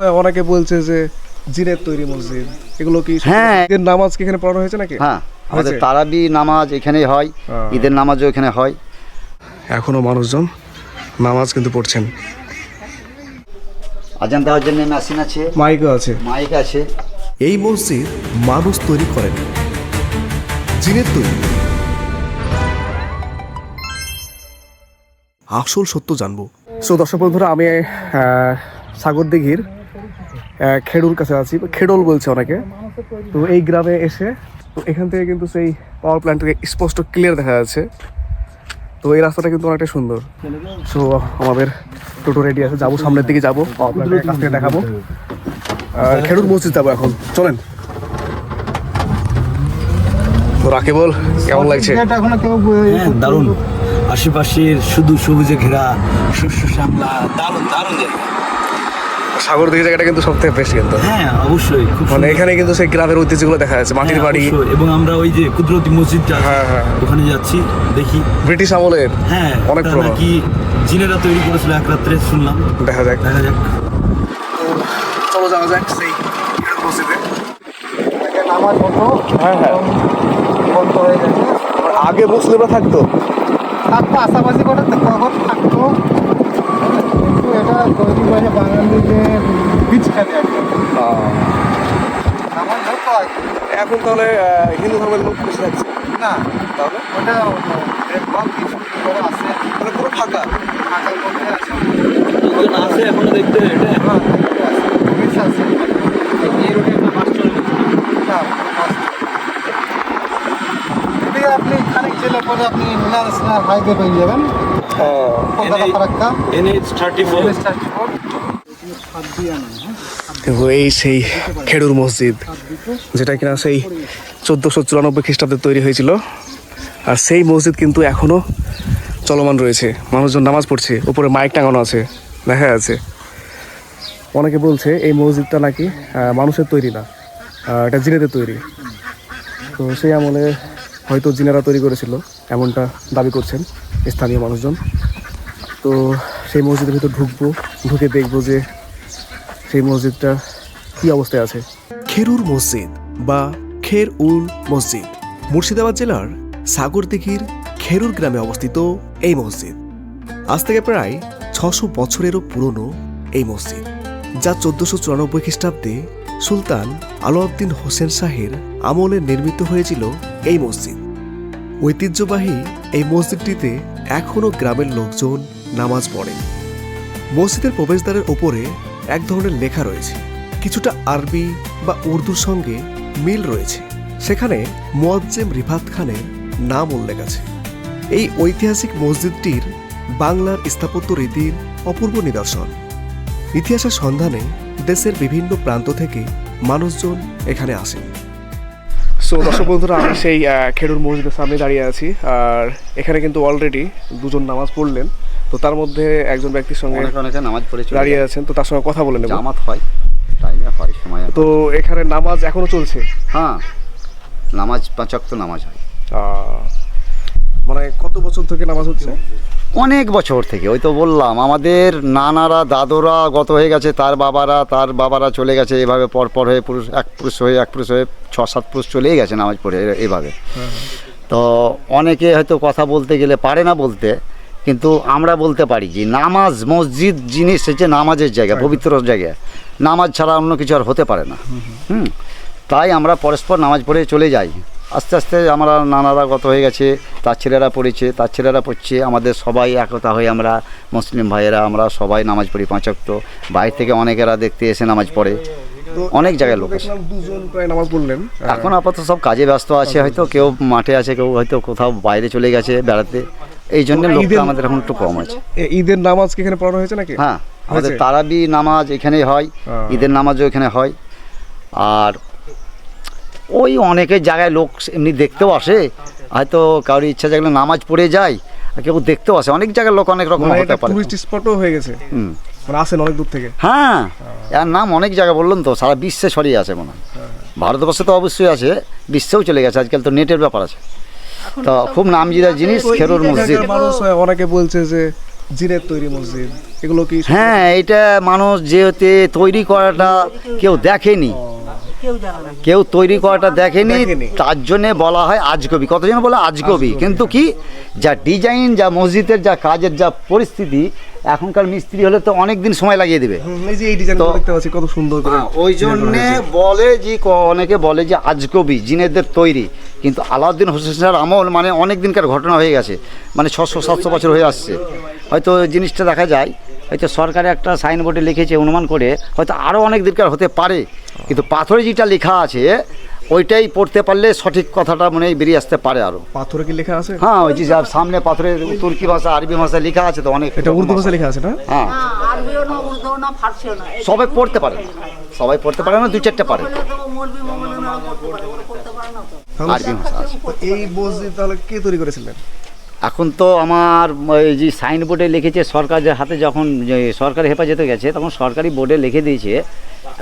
অনেকে বলছে যে জিনের তৈরি মসজিদ এগুলো কি হ্যাঁ। ঈদের নামাজ কি এখানে পড়ানো হয়েছে নাকি? হ্যাঁ আমাদের তারাবি নামাজ এখানেই হয় হ্যাঁ। ঈদের নামাজও এখানে হয়। এখনও মানুষজন নামাজ কিন্তু পড়ছেন। আজান দেওয়ার জন্য মেশিন আছে। মাইকও আছে। মাইক আছে। এই মসজিদ মানুষ তৈরি করেন। জিনের তৈরি। আসল সত্য জানব। সো দর্শক বন্ধুরা আমি আহ, সাগর দিঘির খেড়ুর কাছে আছি। খেডল বলছে অনেকে তো এই গ্রামে এসে তো এখান থেকে কিন্তু সেই পাওয়ার প্ল্যান্টটাকে স্পষ্ট ক্লিয়ার দেখা যাচ্ছে। তো এই রাস্তাটা কিন্তু অনেকটা সুন্দর। সো আমাদের টোটো রেডি আছে। যাব সামনের দিকে যাব। পাওয়ার প্ল্যান্টের কাছ থেকে দেখাবো। আর খেড়ুর মসজিদ যাব এখন। চলেন। তো রাকিবুল কেমন লাগছে? হ্যাঁ দারুণ। আশেপাশের শুধু সবুজে ঘেরা শস্য শ্যামলা দারুণ দারুণ জায়গা। সাগর দিঘি জায়গাটা কিন্তু সব থেকে বেস্ট কিন্তু। হ্যাঁ অবশ্যই খুব মানে এখানে কিন্তু সেই গ্রামের ঐতিহ্যগুলো দেখা যাচ্ছে মাটির হ্যাঁ, বাড়ি। এবং আমরা ওই যে কুদরতি মসজিদটা আছে, হ্যাঁ, হ্যাঁ। ওখানে যাচ্ছি দেখি। ব্রিটিশ আমলের হ্যাঁ অনেক। নাকি জিনেরা তৈরি করেছিল এক রাত্রে শুনলাম। দেখা যাক। দেখা যাক। চলো যাওয়া যাক সেই মসজিদে। নামাজ হতো হ্যাঁ হ্যাঁ। বন্ধ হয়ে গেছে। আগে মুসলিমরা থাকতো? থাকতো আশাপাশি করে থাকতো। এটা তৈরি হয়েছে বাঙালিদের বীজ খেতে আগে এখন তাহলে হিন্দু ধর্মের লোক বেশি থাকছে না তাহলে? ওটা কিছু করে আসে মানে পুরো ফাঁকা? মধ্যে আছে। আছে এখনও দেখতে এটা হ্যাঁ আছে এই রোডে একটা বাস চলে না বাস। যদি আপনি পরে আপনি ন্যাশনাল হাইওয়ে পেয়ে যাবেন? Kolkata Farakka? NH thirty four police transport দেখো এই সেই খেড়ুর মসজিদ যেটা কিনা সেই চোদ্দোশো চুরানব্বই খ্রিস্টাব্দে তৈরি হয়েছিল। আর সেই মসজিদ কিন্তু এখনও চলমান রয়েছে। মানুষজন নামাজ পড়ছে উপরে মাইক টাঙানো আছে দেখা যাচ্ছে। অনেকে বলছে এই মসজিদটা নাকি মানুষের তৈরি না এটা জিনেদের তৈরি। তো সেই আমলে হয়তো জিনারা তৈরি করেছিল, এমনটা দাবি করছেন স্থানীয় মানুষজন। তো সেই মসজিদের ভিতর ঢুকবো, ঢুকে দেখব যে সেই মসজিদটা কি অবস্থায় আছে। খেরুর মসজিদ বা খের উল মসজিদ, মুর্শিদাবাদ জেলার সাগরদিঘির খেরুর গ্রামে অবস্থিত এই মসজিদ। আজ থেকে প্রায় ছশো বছরেরও পুরনো এই মসজিদ, যা চোদ্দশো চুরানব্বই খ্রিস্টাব্দে সুলতান আলাউদ্দিন হোসেন শাহের আমলে নির্মিত হয়েছিল এই মসজিদ। ঐতিহ্যবাহী এই মসজিদটিতে এখনও গ্রামের লোকজন নামাজ পড়ে। মসজিদের প্রবেশদ্বারের ওপরে এক ধরনের লেখা রয়েছে। কিছুটা আরবি বা উর্দুর সঙ্গে মিল রয়েছে। সেখানে মোয়াজ্জেম রিফাত খানের নাম উল্লেখ আছে। এই ঐতিহাসিক মসজিদটির বাংলার স্থাপত্য রীতির অপূর্ব নিদর্শন। ইতিহাসের সন্ধানে দেশের বিভিন্ন প্রান্ত থেকে মানুষজন এখানে আসেন। সো দর্শক বন্ধুরা আমি সেই খেড়ুর মসজিদের সামনে দাঁড়িয়ে আছি। আর এখানে কিন্তু অলরেডি দুজন নামাজ পড়লেন। তো তার মধ্যে একজন ব্যক্তির সঙ্গে নামাজ পড়ে চলে দাঁড়িয়ে আছেন। তো তার সঙ্গে কথা বলে নেব। জামাত হয় টাইমে হয় সময় তো এখানে নামাজ এখনও চলছে? হ্যাঁ নামাজ পাঁচক তো নামাজ হয়। মানে কত বছর থেকে নামাজ হচ্ছে? অনেক বছর থেকে ওই তো বললাম আমাদের নানারা দাদুরা গত হয়ে গেছে তার বাবারা তার বাবারা চলে গেছে এভাবে পর পর হয়ে পুরুষ এক পুরুষ হয়ে এক পুরুষ হয়ে ছ সাত পুরুষ চলেই গেছে নামাজ পড়ে এভাবে। তো অনেকে হয়তো কথা বলতে গেলে পারে না বলতে কিন্তু আমরা বলতে পারি যে নামাজ মসজিদ জিনিস হচ্ছে নামাজের জায়গা পবিত্র জায়গা। নামাজ ছাড়া অন্য কিছু আর হতে পারে না। হুম তাই আমরা পরস্পর নামাজ পড়ে চলে যাই। আস্তে আস্তে আমরা নানারা গত হয়ে গেছে তার ছেলেরা পড়েছে তার ছেলেরা পড়ছে আমাদের সবাই একতা হয়ে আমরা মুসলিম ভাইয়েরা আমরা সবাই নামাজ পড়ি পাঁচক্ত বাইরে থেকে অনেকেরা দেখতে এসে নামাজ পড়ে। অনেক জায়গায় লোক আছে এখন আপাতত সব কাজে ব্যস্ত আছে হয়তো কেউ মাঠে আছে কেউ হয়তো কোথাও বাইরে চলে গেছে বেড়াতে। এই জন্য লোকটা আমাদের এখন একটু কম আছে। ঈদের নামাজ কি এখানে পড়ানো হয়েছে নাকি? হ্যাঁ আমাদের তারাবি নামাজ এখানেই হয় হ্যাঁ। ঈদের নামাজও এখানে হয়। আর ওই অনেকের জায়গায় লোক এমনি দেখতেও আসে। হয়তো কারোর ইচ্ছা থাকলে নামাজ পড়ে যায় আর কেউ দেখতেও আসে। অনেক জায়গার লোক অনেক রকম মানে হতে পারে। টুরিস্ট স্পটও হয়ে গেছে। হুম। মানে আসেন অনেক দূর থেকে। হ্যাঁ। এর নাম অনেক জায়গা বললাম তো সারা বিশ্বে ছড়িয়ে আছে মনে হয়। ভারতবর্ষে তো অবশ্যই আছে বিশ্বেও চলে গেছে আজকাল তো নেটের ব্যাপার আছে। তো খুব নামজিরা জিনিস খেরুর মসজিদ। মানুষ অনেকে বলছে যে জিনের তৈরি মসজিদ এগুলো কি হ্যাঁ এটা মানুষ যেহেতু তৈরি করাটা কেউ দেখেনি। কেউ তৈরি করাটা দেখেনি। তার জন্য বলা হয় আজকবি কতজন বলে আজকবি কিন্তু কি যা ডিজাইন যা মসজিদের যা কাজের যা পরিস্থিতি এখনকার মিস্ত্রি হলে তো অনেক দিন সময় লাগিয়ে দেবে। কত সুন্দর হ্যাঁ, ওই জন্যে বলে যে ক- অনেকে বলে যে আজকবি জিনেদের তৈরি। কিন্তু আলাউদ্দিন হোসেন আমল মানে অনেক দিনকার ঘটনা হয়ে গেছে। মানে ছশো সাতশো বছর হয়ে আসছে। হয়তো জিনিসটা দেখা যায় হয়তো সরকারে একটা সাইনবোর্ডে লিখেছে অনুমান করে হয়তো আরও অনেক দিনকার হতে পারে। কিন্তু পাথরে যেটা লেখা আছে ওইটাই পড়তে পারলে সঠিক কথাটা মনে হয় বেরিয়ে আসতে পারে আরও পাথরে কি লেখা আছে? হ্যাঁ ওই যে সামনে পাথরে তুর্কি ভাষা আরবি ভাষা লেখা আছে তো অনেক। এটা উর্দু ভাষা লেখা আছে না? হ্যাঁ। আরবিও না উর্দু না ফার্সিও না। সবাই পড়তে পারে। না সবাই পড়তে পারে না দু চারটে পারে। আরবি ভাষা এই মসজিদ তাহলে কে তৈরি করেছিলেন? এখন তো আমার এই যে সাইনবোর্ডে লিখেছে সরকারের হাতে যখন সরকারি হেফাজতে গেছে তখন সরকারি বোর্ডে লিখে দিয়েছে।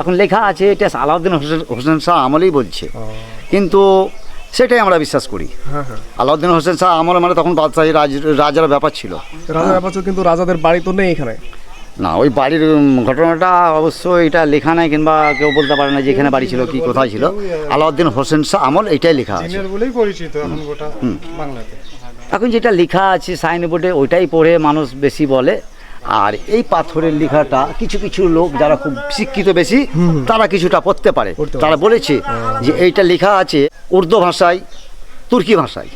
এখন লেখা আছে এটা আলাউদ্দিন হোসেন হোসেন শাহ আমলেই বলছে। কিন্তু সেটাই আমরা বিশ্বাস করি। হ্যাঁ হ্যাঁ। আলাউদ্দিন হোসেন শাহ আমল মানে তখন বাদশাহী রাজ রাজার ব্যাপার ছিল। রাজা ব্যাপার ছিল কিন্তু রাজাদের বাড়ি তো নেই এখানে। না ওই বাড়ির ঘটনাটা অবশ্য এটা লেখা নাই কিংবা কেউ বলতে পারে না যে এখানে বাড়ি ছিল কি কোথায় ছিল। আলাউদ্দিন হোসেন শাহ আমল এটাই লেখা আছে। বলেই পরিচিত এখন গোটা বাংলাতে। এখন যেটা লেখা আছে সাইনবোর্ডে ওইটাই পড়ে মানুষ বেশি বলে। আর এই পাথরের লেখাটা কিছু কিছু লোক যারা খুব শিক্ষিত বেশি তারা কিছুটা পড়তে পারে। তারা বলেছে যে এইটা লেখা আছে উর্দু ভাষায় তুর্কি ভাষায়।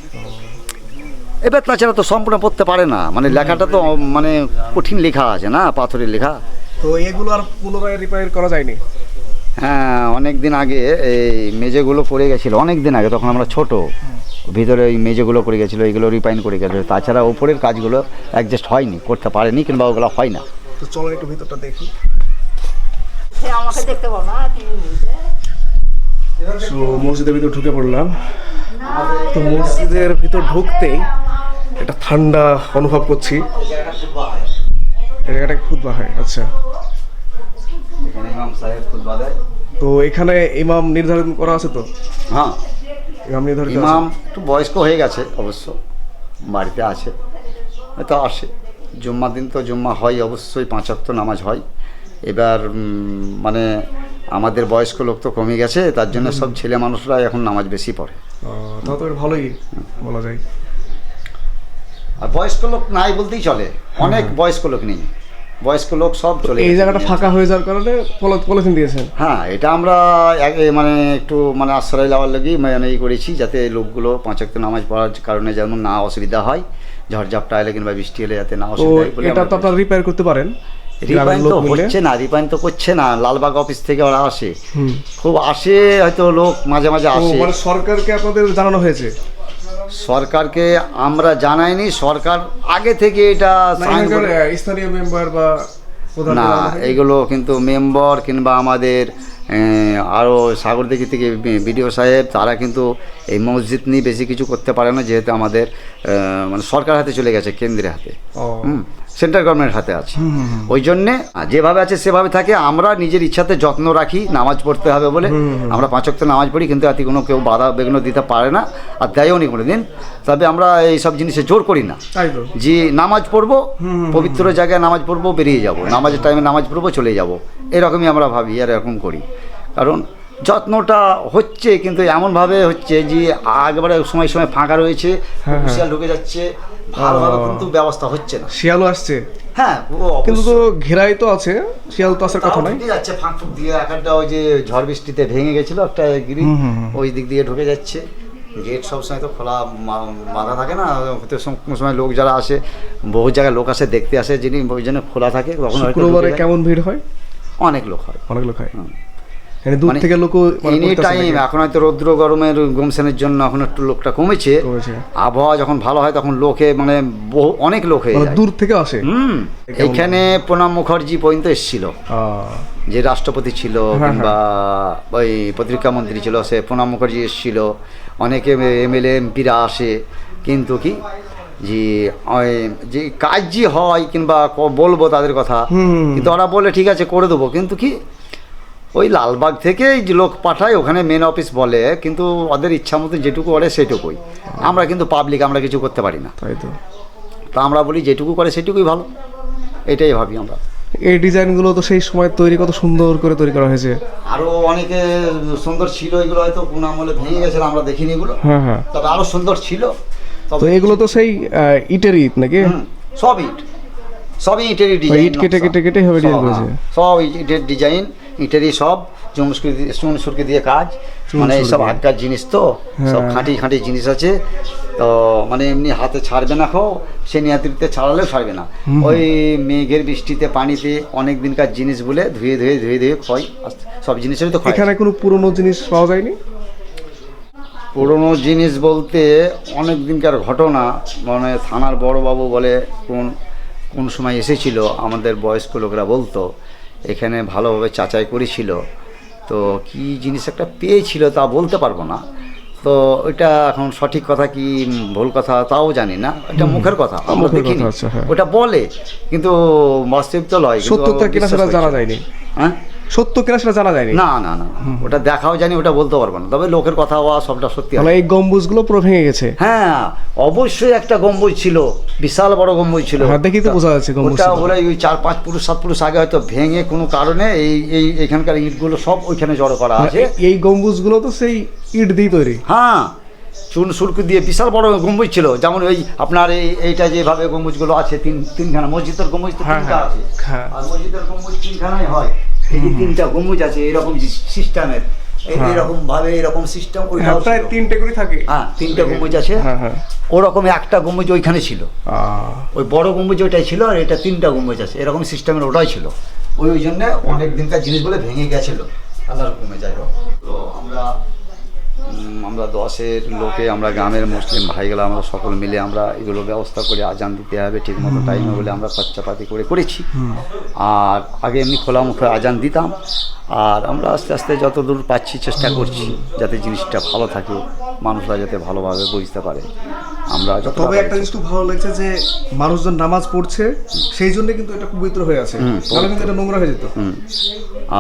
এবার তাছাড়া তো সম্পূর্ণ পড়তে পারে না। মানে লেখাটা তো মানে কঠিন লেখা আছে না পাথরের লেখা। তো এগুলো আর পুনরায় রিপেয়ার করা যায়নি? হ্যাঁ অনেক দিন আগে এই মেজেগুলো পড়ে গেছিল অনেক দিন আগে তখন আমরা ছোট। ভিতরে ওই মেজেগুলো করে গেছিল এইগুলো রিপাইন করে গেছিল তাছাড়া ওপরের কাজগুলো অ্যাডজাস্ট হয়নি করতে পারেনি কিংবা ওগুলো হয় না। তো চলো একটু ভিতরটা দেখি। আমাকে দেখতে পাও না তুমি মসজিদের ভিতর ঢুকে পড়লাম। তো মসজিদের ভিতর ঢুকতেই এটা ঠান্ডা অনুভব করছি। এটা খুদ হয় আচ্ছা। এখানে ইমাম সাহেব খুতবা দেয়। তো এখানে ইমাম নির্ধারণ করা আছে তো? হ্যাঁ। ইমাম একটু বয়স্ক হয়ে গেছে অবশ্য বাড়িতে আছে হয়তো আসে। জুম্মা দিন তো জুম্মা হয় অবশ্যই পাঁচ ওয়াক্ত নামাজ হয়। এবার মানে আমাদের বয়স্ক লোক তো কমে গেছে তার জন্য সব ছেলে মানুষরা এখন নামাজ বেশি পড়ে। তো ভালোই বলা যায়। আর বয়স্ক লোক নাই বলতেই চলে। অনেক বয়স্ক লোক নেই। বয়স্ক লোক সব চলে এই জায়গাটা ফাঁকা হয়ে যাওয়ার কারণে পলি- পলিথিন দিয়েছেন। হ্যাঁ এটা আমরা মানে একটু মানে আশ্রয় নেওয়ার লাগি মানে এই করেছি যাতে লোকগুলো পাঁচাক্ত নামাজ পড়ার কারণে যেমন না অসুবিধা হয় ঝড়ঝাপটা এলে কিংবা বৃষ্টি এলে যাতে না অসুবিধা হয় এটা তো আপনারা রিপেয়ার করতে পারেন তো হচ্ছে না রিপাইন তো করছে না লালবাগ অফিস থেকে ওরা আসে। খুব আসে হয়তো লোক মাঝে মাঝে আসে। মানে সরকারকে আপনাদের জানানো হয়েছে? সরকারকে আমরা জানাইনি সরকার আগে থেকে এটা না, sign এখানকার, করে- আহ, স্থানীয় মেম্বার বা না এগুলো কিন্তু মেম্বার কিংবা আমাদের আরও সাগরদিঘি থেকে বিডিও সাহেব তারা কিন্তু এই মসজিদ নিয়ে বেশি কিছু করতে পারে না যেহেতু আমাদের মানে সরকার হাতে চলে গেছে কেন্দ্রের হাতে। ও, সেন্ট্রাল গভর্নমেন্টের হাতে আছে। ওই জন্যে যেভাবে আছে সেভাবে থাকে। আমরা নিজের ইচ্ছাতে যত্ন রাখি নামাজ পড়তে হবে বলে। আমরা পাঁচক তো নামাজ পড়ি কিন্তু এতে কোনো কেউ বাধা বিঘ্ন দিতে পারে না আর দেয়ও নি কোনো দিন তবে আমরা এই সব জিনিসে জোর করি না। যে নামাজ পড়ব পবিত্র জায়গায় নামাজ পড়ব বেরিয়ে যাব। নামাজের টাইমে নামাজ পড়ব চলে যাব। এরকমই আমরা ভাবি আর এরকম করি। কারণ যত্নটা হচ্ছে কিন্তু এমনভাবে হচ্ছে যে একবারে সময় সময় ফাঁকা রয়েছে হ্যাঁ, হ্যাঁ। ঢুকে যাচ্ছে ভালোভাবে কিন্তু ব্যবস্থা হচ্ছে না। শিয়ালও আসছে? হ্যাঁ কিন্তু তো ঘেরাই তো আছে শিয়াল তো আসার কথা ঢুকে যাচ্ছে ফাঁক ফুক দিয়ে এক একটা ওই যে ঝড় বৃষ্টিতে ভেঙে গেছিল একটা গিরি ওই দিক দিয়ে ঢুকে যাচ্ছে। গেট সবসময় তো খোলা বাঁধা থাকে না কোনো সময় লোক যারা আসে বহু জায়গায় লোক আসে দেখতে আসে যিনি ওই জন্য খোলা থাকে শুক্রবারে কেমন ভিড় হয়? অনেক লোক হয়। অনেক লোক হয়। মানে দূর থেকে লোক এনি টাইম এখন হয়তো রৌদ্র গরমের গমসেনের জন্য এখন একটু লোকটা কমেছে। আবহাওয়া যখন ভালো হয় তখন লোকে মানে বহু অনেক লোক হয়ে মানে দূর থেকে আসে। হুম। এখানে প্রণব মুখার্জি পর্যন্ত এসেছিল। যে রাষ্ট্রপতি ছিল হ্যাঁ, কিংবা ওই প্রতিরক্ষা মন্ত্রী ছিল সে প্রণব মুখার্জি এসেছিল। অনেকে এমএলএ এমপিরা আসে। কিন্তু কি? যে যে কাজ যে হয় কিংবা বলব তাদের কথা। কিন্তু ওরা বলে ঠিক আছে করে দেবো। কিন্তু কি? ওই লালবাগ থেকে যে লোক পাঠায় ওখানে মেন অফিস বলে কিন্তু ওদের ইচ্ছা মতো যেটুকু করে সেটুকুই। আমরা কিন্তু পাবলিক আমরা কিছু করতে পারি না। তাই তো। তা আমরা বলি যেটুকু করে সেটুকুই ভালো। এটাই ভাবি আমরা। এই ডিজাইনগুলো তো সেই সময় তৈরি কত সুন্দর করে তৈরি করা হয়েছে। আরও অনেকে সুন্দর ছিল এগুলো হয়তো কোন আমলে ভেঙে গেছিল আমরা দেখিনি এগুলো। হ্যাঁ হ্যাঁ। তবে আরও সুন্দর ছিল। তো এগুলো তো সেই ইটের ইট নাকি? সব ইট। সবই ইটেরই ওই ডিজাইন ইট কেটে কেটে কেটে হবে ডিজাইন করেছে। সব ইটের ডিজাইন ইটেরই সব চুন চুন সুরকি দিয়ে কাজ মানে এইসব। আগকার জিনিস তো সব হ্যাঁ। খাঁটি খাঁটি জিনিস আছে। তো মানে এমনি হাতে ছাড়বে না খো সে নিয়াতিতে ছাড়ালেও ছাড়বে না। ওই মেঘের বৃষ্টিতে পানিতে অনেক দিনকার জিনিস বলে ধুয়ে ধুয়ে ধুয়ে ধুয়ে ক্ষয় সব জিনিসেরই তো এখানে কোনো পুরনো জিনিস পাওয়া যায়নি? পুরনো জিনিস বলতে অনেক দিনকার ঘটনা মানে থানার বড়বাবু বলে কোন কোন সময় এসেছিল আমাদের বয়স্ক লোকরা বলতো। এখানে ভালোভাবে চাচাই করেছিল। তো কি জিনিস একটা পেয়েছিল তা বলতে পারব না। তো ওইটা এখন সঠিক কথা কি ভুল কথা তাও জানি না। এটা মুখের কথা আমরা দেখিনি। হ্যাঁ। ওটা বলে কিন্তু বাস্তবিক তো লয় কিন্তু সত্যতা কিনা সেটা জানা যায়নি। হ্যাঁ? সত্য কিনা সেটা জানা যায়নি। না না না ওটা দেখাও জানি ওটা বলতে পারব না। তবে লোকের কথা হওয়া সবটা সত্যি তাহলে এই গম্বুজগুলো পুরো ভেঙে গেছে। হ্যাঁ অবশ্যই একটা গম্বুজ ছিল বিশাল বড় গম্বুজ ছিল। হ্যাঁ, দেখেই তো বোঝা যাচ্ছে বলে ওই চার পাঁচ পুরুষ সাত পুরুষ আগে হয়তো ভেঙে কোনো কারণে এই এই এখানকার ইটগুলো সব ওইখানে জড়ো করা আছে। এই গম্বুজগুলো তো সেই ইট দিয়ে তৈরি। হ্যাঁ চুন সুরকু দিয়ে বিশাল বড় গম্বুজ ছিল। যেমন ওই আপনার এই এইটা যেভাবে গম্বুজগুলো আছে তিন তিনখানা মসজিদের গম্বুজ তো হ্যাঁ, তিনটা হ্যাঁ, আছে। আর মসজিদের গম্বুজ তিনখানাই হয়। এই যে তিনটা গম্বুজ আছে এরকম সিস্টেমের। এরকম ভাবে এরকম সিস্টেম ওই প্রায় তিনটে করে থাকে। হ্যাঁ তিনটা গম্বুজ আছে। হ্যাঁ হ্যাঁ। ওরকম একটা গম্বুজ ওইখানে ছিল। ওই বড় গম্বুজ ওইটাই ছিল আর এটা তিনটা গম্বুজ আছে। এরকম সিস্টেমের ওটাই ছিল। ওই ওই জন্য অনেক দিনকার জিনিসগুলো ভেঙে গেছিল। আল্লাহর কমে যাই হোক। তো আমরা আমরা দশের লোকে আমরা গ্রামের মুসলিম ভাইগুলো আমরা সকল মিলে আমরা এগুলো ব্যবস্থা করে আজান দিতে হবে ঠিক মতো টাইমে বলে আমরা খরচাপাতি করে করেছি। আর আগে এমনি খোলা মুখে আজান দিতাম। আর আমরা আস্তে আস্তে যত দূর পাচ্ছি চেষ্টা করছি যাতে জিনিসটা ভালো থাকে মানুষরা যাতে ভালোভাবে বুঝতে পারে। আমরা তবে একটা জিনিস খুব ভালো লাগছে যে মানুষজন নামাজ পড়ছে সেই জন্য কিন্তু এটা পবিত্র হয়ে আছে। তাহলে কিন্তু এটা নোংরা হয়ে যেত।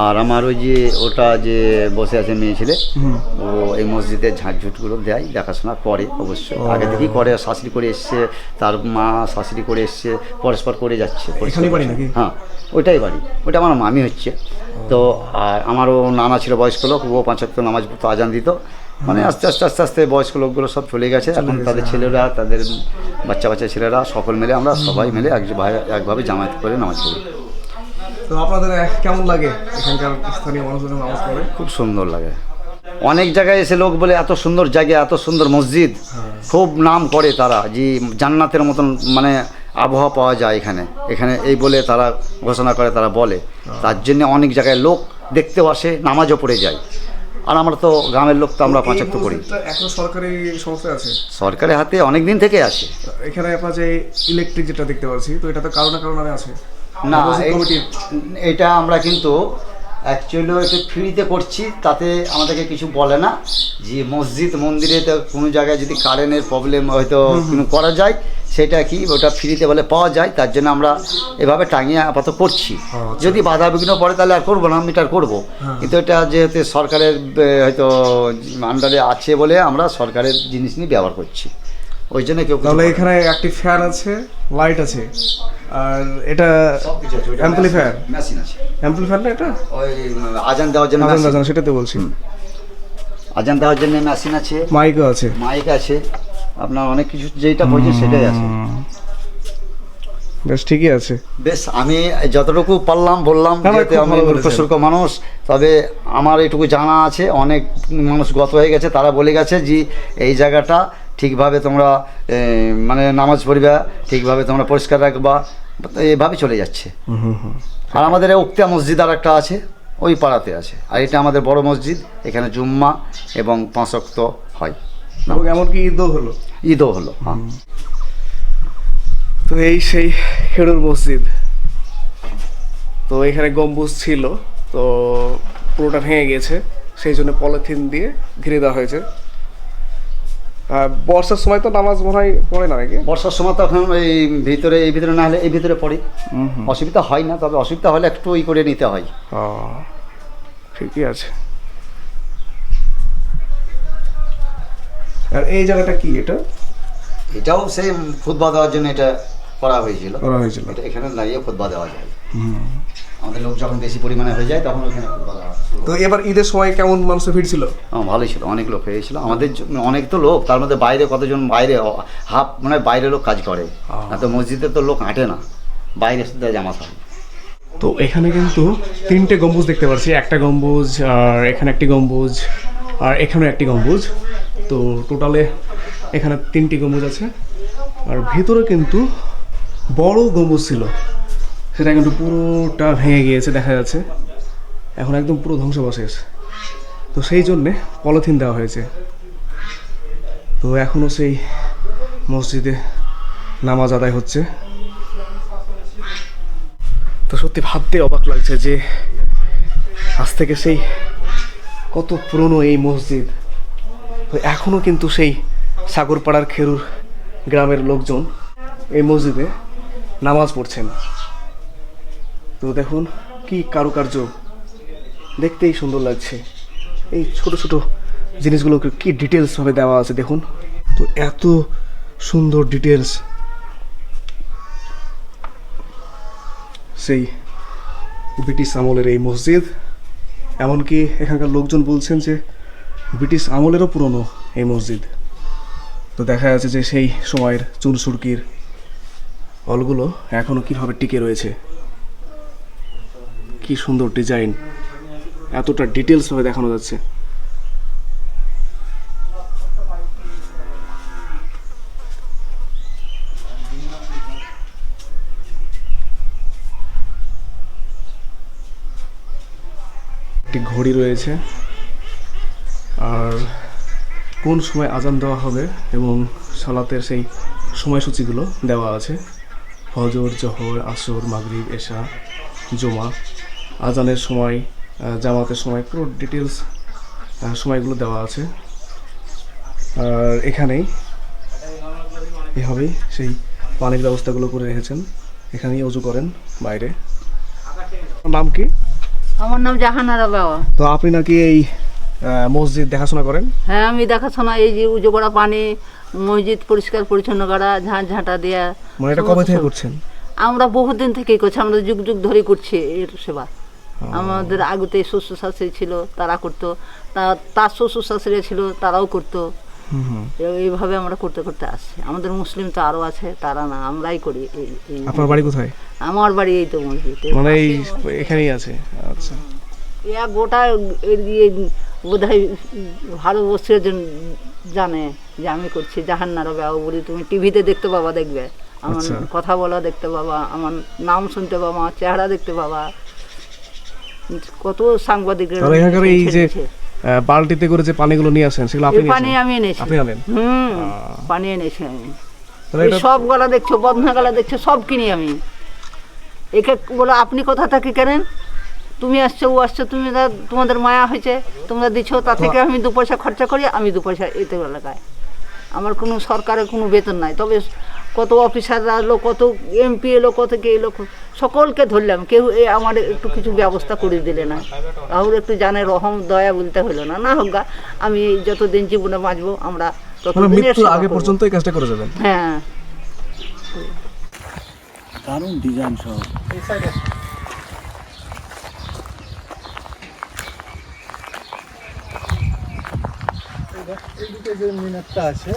আর আমার ওই যে ওটা যে বসে আছে মেয়ে ছেলে ও এই মসজিদে ঝাঁটঝুটগুলো দেয় দেখাশোনা করে অবশ্যই আগে থেকেই করে শাশুড়ি করে এসছে তার মা শাশুড়ি করে এসছে পরস্পর করে যাচ্ছে? হ্যাঁ ওইটাই বাড়ি। ওটা আমার মামি হচ্ছে। তো আর আমারও নানা ছিল বয়স্ক লোক ও পাঁচাত্তর নামাজ পড়তো আজান দিত। মানে আস্তে আস্তে আস্তে আস্তে বয়স্ক লোকগুলো সব চলে গেছে। এখন তাদের ছেলেরা তাদের বাচ্চা বাচ্চা ছেলেরা সকল মিলে আমরা সবাই মিলে এক একভাবে জামায়াত করে নামাজ পড়ি। তো আপনাদের কেমন লাগে এখানকার স্থানীয় মানুষজন নামাজ পড়ে? খুব সুন্দর লাগে। অনেক জায়গায় এসে লোক বলে এত সুন্দর জায়গা এত সুন্দর মসজিদ। খুব নাম করে তারা যে জান্নাতের মতন মানে আবহাওয়া পাওয়া যায় এখানে। এখানে এই বলে তারা ঘোষণা করে তারা বলে। তার জন্য অনেক জায়গায় লোক দেখতেও আসে নামাজও পড়ে যায়। আর আমরা তো গ্রামের লোক তো আমরা পাঁচাত্তর করি। এখন সরকারি সংস্থায় আছে? সরকারের হাতে অনেক দিন থেকে আছে। এখানে আপনার যে ইলেকট্রিক যেটা দেখতে পাচ্ছি তো এটা তো কারণে কারণে আছে? না এটা আমরা কিন্তু অ্যাকচুয়ালি একটু ফ্রিতে করছি তাতে আমাদেরকে কিছু বলে না যে মসজিদ মন্দিরে তো কোনো জায়গায় যদি কারেন্টের প্রবলেম হয়তো কোনো করা যায় সেটা কি ওটা ফ্রিতে বলে পাওয়া যায় তার জন্য আমরা এভাবে টাঙিয়ে আপাতত করছি। যদি বাধা বিঘ্ন পড়ে তাহলে আর করব না আমি মিটার করব। কিন্তু এটা যেহেতু সরকারের হয়তো আন্ডারে আছে বলে আমরা সরকারের জিনিস নিয়ে ব্যবহার করছি। ওই জন্য কেউ। এখানে একটি ফ্যান আছে লাইট আছে? আর এটা amplifier? মেশিন আছে। অ্যাম্পলিফায়ার না এটা? ওই আজান দেওয়ার জন্য আজান। বাজানো সেটাতে বলছি। আজান দেওয়ার জন্য মেশিন আছে। মাইকও আছে। মাইক আছে। আপনার অনেক কিছু যেটা হয়েছে সেটাই আছে। বেশ ঠিকই আছে। বেশ আমি যতটুকু পারলাম বললাম যেহেতু আমি। সূর্খ মানুষ তবে আমার এটুকু জানা আছে অনেক মানুষ গত হয়ে গেছে তারা বলে গেছে যে এই জায়গাটা ঠিকভাবে তোমরা মানে নামাজ পড়বা ঠিকভাবে তোমরা পরিষ্কার রাখবা এভাবে চলে যাচ্ছে। আর আমাদের এই উক্তা মসজিদ আর একটা আছে ওই পাড়াতে আছে। আর এটা আমাদের বড় মসজিদ এখানে জুম্মা এবং পাঁচক্ত হয়। এবং এমনকি ঈদও হলো। ঈদও হলো হ্যাঁ। তো এই সেই খেড়ুর মসজিদ। তো এখানে গম্বুজ ছিল তো পুরোটা ভেঙে গেছে। সেই জন্য পলিথিন দিয়ে ঘিরে দেওয়া হয়েছে। বর্ষার সময় তো নামাজ মনে হয় পড়ে না নাকি? বর্ষার সময় তো এখন এই ভিতরে এই ভিতরে না হলে এই ভিতরে পড়ি। অসুবিধা হয় না তবে অসুবিধা হলে একটু ই করে নিতে হয়। ঠিকই আছে। আর এই জায়গাটা কি এটা? এটাও সেই খুদবা দেওয়ার জন্য এটা করা হয়েছিল। করা হয়েছিল। এটা এখানে দাঁড়িয়ে ফুটবা দেওয়া যায়। আমাদের লোক যখন বেশি পরিমাণে হয়ে যায় তখন খুতবা তো এবার ঈদের সময় কেমন মানুষের ভিড় ছিল? ভালোই ছিল অনেক লোক হয়েছিল আমাদের জন্য অনেক তো লোক তার মধ্যে বাইরে কতজন বাইরে হাফ মানে বাইরে লোক কাজ করে। তো মসজিদে তো লোক হাঁটে না বাইরে শুধু জামা থাকে। তো এখানে কিন্তু তিনটে গম্বুজ দেখতে পাচ্ছি একটা গম্বুজ আর এখানে একটি গম্বুজ আর এখানেও একটি গম্বুজ। তো টোটালে এখানে তিনটি গম্বুজ আছে। আর ভেতরে কিন্তু বড় গম্বুজ ছিল। সেটা কিন্তু পুরোটা ভেঙে গিয়েছে, দেখা যাচ্ছে। এখন একদম পুরো ধ্বংসবশেষ। তো সেই জন্যে পলিথিন দেওয়া হয়েছে। তো এখনও সেই মসজিদে নামাজ আদায় হচ্ছে। তো সত্যি ভাবতে অবাক লাগছে যে আজ থেকে সেই কত পুরনো এই মসজিদ। তো এখনও কিন্তু সেই সাগরপাড়ার খেরুর গ্রামের লোকজন এই মসজিদে নামাজ পড়ছেন। তো দেখুন, কি কারুকার্য। দেখতেই সুন্দর লাগছে। এই ছোট ছোট জিনিসগুলোকে কি ডিটেলসভাবে দেওয়া আছে দেখুন। তো এত সুন্দর ডিটেলস সেই ব্রিটিশ আমলের এই মসজিদ, এমনকি এখানকার লোকজন বলছেন যে ব্রিটিশ আমলেরও পুরনো এই মসজিদ। তো দেখা যাচ্ছে যে সেই সময়ের চুন সুরকির অলগুলো এখনও কীভাবে টিকে রয়েছে। কি সুন্দর ডিজাইন এতটা ডিটেলসভাবে দেখানো যাচ্ছে। একটি ঘড়ি রয়েছে। আর কোন সময় আজান দেওয়া হবে এবং সালাতের সেই সময়সূচিগুলো দেওয়া আছে? ফজর, জহর, আসর, মাগরিব, এশা, জমা। আজানের সময় জামাতের সময় পুরো ডিটেলস সময়গুলো দেওয়া আছে। আর এখানেই এভাবেই সেই পানির ব্যবস্থাগুলো করে রেখেছেন। এখানেই অজু করেন বাইরে। নাম কি? আমার নাম জাহানারা বাবা তো আপনি নাকি এই মসজিদ দেখাশোনা করেন? হ্যাঁ আমি দেখাশোনা এই যে উজো করা পানি মসজিদ পরিষ্কার পরিচ্ছন্ন করা ঝাঁট ঝাঁটা দেয়া মানে এটা কবে থেকে করছেন? আমরা বহুদিন থেকেই করছি আমরা যুগ যুগ ধরে করছি এর সেবা। আমাদের আগুতে শ্বশুর শাশুড়ি ছিল তারা করতো। তার শ্বশুর শাশুড়ি ছিল তারাও করতো। এ- এইভাবে আমরা করতে করতে আসছি। আমাদের মুসলিম তো আরও আছে তারা না আমরাই করি আপনার বাড়ি কোথায়? আমার বাড়ি এই তো মসজিদ। মানে এই এখানেই আছে? আচ্ছা। ইয়া গোটা বোধ হয় ভারতবর্ষের জানে যে আমি করছি জাহান্নারা বাবা বলি তুমি টিভিতে দেখতে পাবা দেখবে। আমার আচ্ছা। কথা বলা দেখতে পাবা আমার নাম শুনতে পাবা আমার চেহারা দেখতে পাবা। কত এখানকার এই যে বালতিতে করে যে পানিগুলো নিয়ে আসেন সেগুলো আপনি পানি আমি এনেছি। আপনি আনেন? হুম পানি এনেছি আমি। সব গলা দেখছ বদনা গলা দেখছ সব কিনি আমি। একে বলো আপনি কোথা থেকে কেনেন? তুমি আসছো ও আসছো তুমি তোমাদের মায়া হয়েছে তোমরা দিচ্ছ তা থেকে আমি দু পয়সা খরচা করি আমি দু পয়সা এতে এলাকায় আমার কোনো সরকারের কোনো বেতন নাই। তবে কত অফিসাররা এলো কত এমপি এলো কত কে এলো সকলকে ধরলাম। কেউ এ আমার একটু কিছু ব্যবস্থা করে দিলে না। রাহুল একটু জানে রহম দয়া বলতে হলো না। না হোক গা, আমি যতদিন জীবনে বাঁচবো আমরা মানে ততদিনের মৃত্যুর আগে পর্যন্ত এই কাজটা করে যাবেন? হ্যাঁ। দারুণ ডিজাইন সব। এইদিকে যে মিনারটা আছে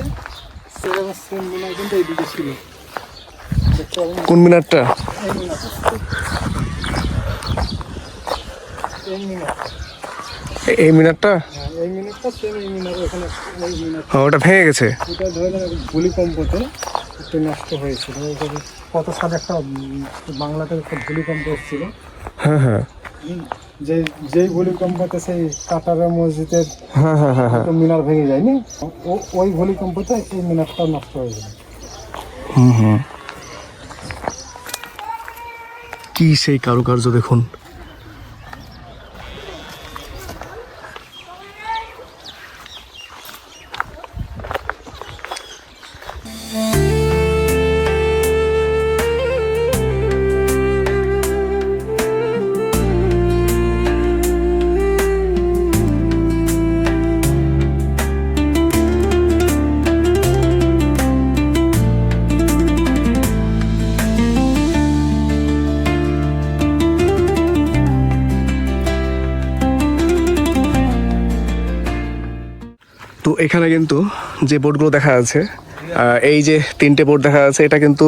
সেরকম সেম মিনার কিন্তু এইদিকে ছিল। কোন মিনারটা? এই মিনারটা? হ্যাঁ, ওটা ভেঙে গেছে। ভূমিকম্পতে একটু নষ্ট হয়েছিল কত সালে একটা বাংলাতে একটা ভূমিকম্প এসেছিল হ্যাঁ হ্যাঁ। যে যেই ভূমিকম্পতে সেই কাটারা মসজিদের মিনার ভেঙে যায়নি ওই ভূমিকম্পতে এই মিনারটা নষ্ট হয়ে যায় হুম হুম। কি সেই কারুকার্য দেখুন? এখানে কিন্তু যে বোর্ডগুলো দেখা যাচ্ছে এই যে তিনটে বোর্ড দেখা যাচ্ছে, এটা কিন্তু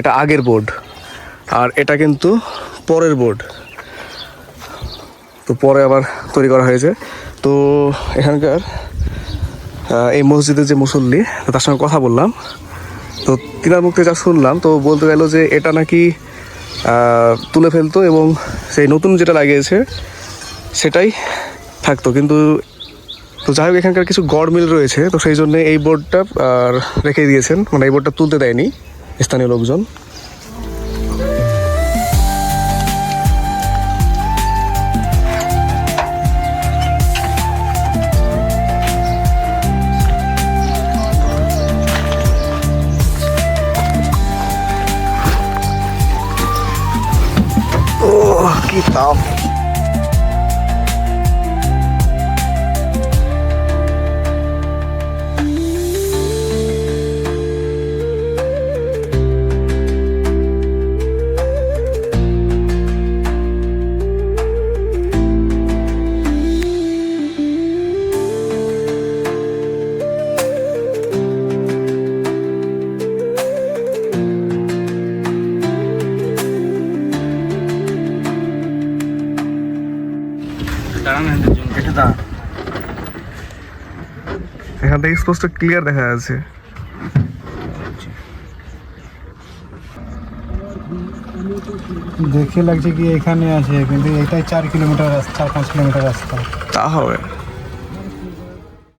এটা আগের বোর্ড। আর এটা কিন্তু পরের বোর্ড। তো পরে আবার তৈরি করা হয়েছে। তো এখানকার এই মসজিদের যে মুসল্লি, তার সঙ্গে কথা বললাম। তো তিনার মুখ থেকে যা শুনলাম, তো বলতে গেল যে এটা নাকি তুলে ফেলতো এবং সেই নতুন যেটা লাগিয়েছে, সেটাই থাকতো। কিন্তু তো যাই হোক, এখানকার কিছু গড় মিল রয়েছে, তো সেই জন্য এই বোর্ডটা রেখে দিয়েছেন। মানে এই বোর্ডটা তুলতে দেয়নি স্থানীয় লোকজন। কি তাপ। স্পষ্ট ক্লিয়ার দেখা যাচ্ছে। দেখে লাগছে কি এখানে আছে কিন্তু এটাই চার কিলোমিটার রাস্তা চার পাঁচ কিলোমিটার রাস্তা। তা হবে।